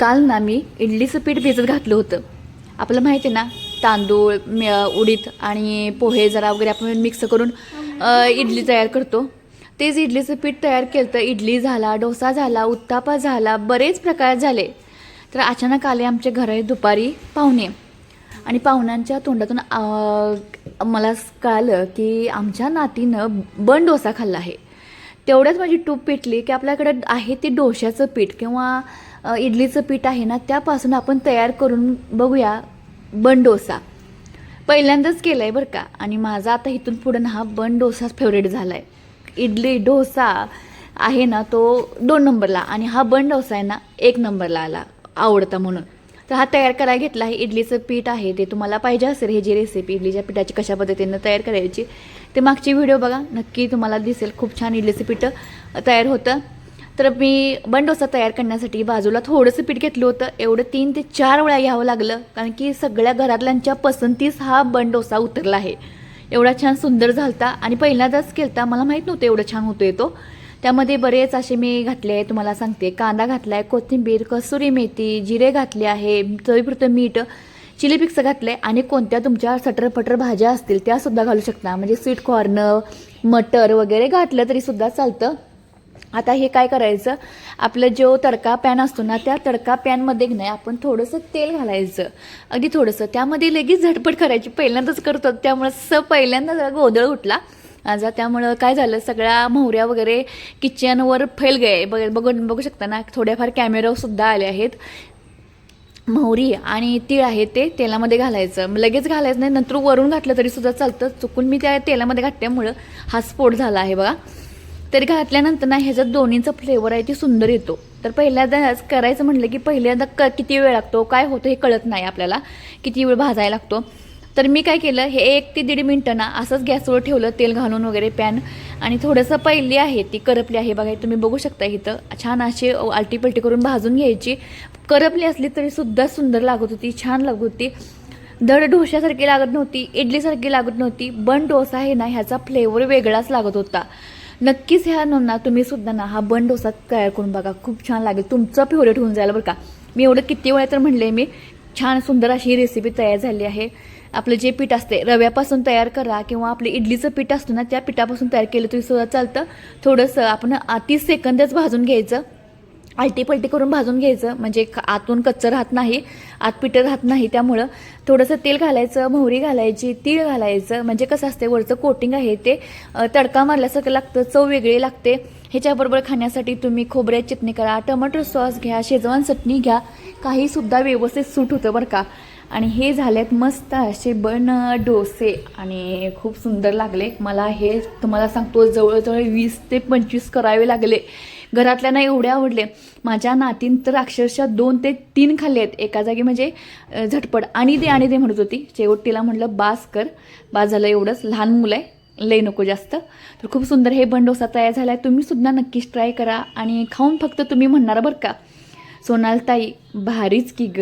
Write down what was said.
काल ना मी इडलीचं पीठ भिजत घातलं होतं. आपलं माहिती आहे ना तांदूळ म- उडीद आणि पोहे जरा वगैरे आपण मिक्स करून इडली तयार करतो. तेच इडलीचं पीठ तयार केलं तर इडली झाला डोसा झाला उत्तापा झाला बरेच प्रकार झाले. तर अचानक आले आमच्या घरात दुपारी पाहुणे. आणि पाहुण्यांच्या तोंडातून मला कळालं की आमच्या नातीनं बन डोसा खाल्ला आहे. तेवढ्याच माझी टूप पिटली की आपल्याकडे आहे ते डोश्याचं पीठ किंवा इडलीचं पीठ आहे ना त्यापासून आपण तयार करून बघूया बन डोसा. पहिल्यांदाच केलं आहे बरं का. आणि माझा आता इथून पुढं ना हा बन डोसाच फेवरेट झाला आहे इडली डोसा आहे ना तो दोन नंबरला. आणि हा बन डोसा आहे ना एक नंबरला आला आवडता म्हणून. तर हा तयार करायला घेतला. आहे इडलीचं पीठ आहे ते तुम्हाला पाहिजे असेल हे जी रेसिपी इडलीच्या पिठाची कशा पद्धतीनं तयार करायची ते मागची व्हिडिओ बघा. नक्की तुम्हाला दिसेल खूप छान इडलीचं पीठ तयार होतं. तर मी बंडोसा तयार करण्यासाठी बाजूला थोडंसं पीठ घेतलं होतं. एवढं तीन ते चार वेळा घ्यावं लागलं कारण की सगळ्या घरातल्यांच्या पसंतीस हा बंडोसा उतरला आहे. एवढा छान सुंदर झालता आणि पहिल्यांदाच केलता. मला माहीत नव्हतं एवढं छान होतो तो. त्यामध्ये बरेच असे मी घातले आहे तुम्हाला सांगते. कांदा घातला आहे कोथिंबीर कसुरी मेथी जिरे घातले आहे चवीपुरतं मीठ चिली पिक्स घातलं आहे आणि कोणत्या तुमच्या सटरपटर भाज्या असतील त्यासुद्धा घालू शकता. म्हणजे स्वीट कॉर्न मटर वगैरे घातलं तरी सुद्धा चालतं. आता हे काय करायचं? आपलं जो तडका पॅन असतो ना त्या तडका पॅनमध्ये नाही आपण थोडंसं तेल घालायचं. अगदी थोडंसं. त्यामध्ये लगेच झटपट करायची. पहिल्यांदाच करतो. त्यामुळं स पहिल्यांदा जरा गोंधळ उठला. माझा त्यामुळं काय झालं? सगळ्या मोहऱ्या वगैरे किचनवर फैल गए. बघ बघून बघू शकता ना थोड्याफार कॅमेरासुद्धा आले आहेत. मोहरी आणि तीळ आहे ते तेलामध्ये घालायचं. लगेच घालायचं नाही नंतर वरून घातलं तरी सुद्धा चालतं. चुकून मी त्या तेलामध्ये घातल्यामुळं हा स्फोट झाला आहे बघा. तरी घातल्यानंतर ना ह्याच्यात दोन्हीचा फ्लेवर आहे ती सुंदर येतो. तर पहिल्यांदा करायचं म्हटलं की पहिल्यांदा क किती वेळ लागतो? काय होतं हे कळत नाही आपल्याला. किती वेळ भाजायला लागतो? तर मी काय केलं हे एक ते दीड मिनटं ना असंच गॅसवर ठेवलं तेल घालून वगैरे पॅन. आणि थोडंसं पहिली आहे ती करपली आहे बघा तुम्ही बघू शकता इथं. छान अशी आलटीपलटी करून भाजून घ्यायची. करपली असली तरी सुद्धा सुंदर लागत होती छान लागत होती. धड डोश्यासारखी लागत नव्हती इडलीसारखी लागत नव्हती बन डोसा आहे ना ह्याचा फ्लेवर वेगळाच लागत होता. नक्कीच ह्या ना तुम्ही सुद्धा ना हा बन डोसा तयार करून बघा खूप छान लागेल. तुमचं फेवरेट होऊन जाईल बरं का. मी एवढं किती वेळा तर म्हणले मी छान सुंदर अशी ही रेसिपी तयार झाली आहे. आपलं जे पीठ असते रव्यापासून तयार करा किंवा आपलं इडलीचं पीठ असतं ना त्या पिठापासून तयार केलं तरी सुद्धा चालतं. थोडंसं आपण तीस सेकंदच भाजून घ्यायचं. आलटी पलटी करून भाजून घ्यायचं. म्हणजे आतून कच्चं राहत नाही आत पिठं राहत नाही. त्यामुळं थोडंसं तेल घालायचं मोहरी घालायची तीळ घालायचं. म्हणजे कसं असते वरचं कोटिंग आहे ते तडका मारल्यासारखं लागतं चव वेगळी लागते. ह्याच्याबरोबर खाण्यासाठी तुम्ही खोबऱ्याची चटणी करा टमाटर सॉस घ्या शेजवान चटणी घ्या. काहीसुद्धा व्यवस्थित सूट होतं बरं का. आणि हे झालेत मस्त असे बन डोसे आणि खूप सुंदर लागले. मला हे तुम्हाला सांगतो जवळजवळ वीस ते पंचवीस करावे लागले. घरातल्यांना एवढे आवडले. माझ्या नातीन तर अक्षरशः दोन ते तीन खाल्ले आहेत. एका जागी म्हणजे झटपट. आणि दे आणि दे म्हणत होती. शेवट तिला म्हटलं बास कर. बास झालं एवढंच. लहान मुलं आहे. लय नको जास्त. तर खूप सुंदर हे बंडोसा तयार झाला आहे तुम्ही सुद्धा नक्कीच ट्राय करा. आणि खाऊन फक्त तुम्ही म्हणणार बरं का. सोनालताई भारीच की ग.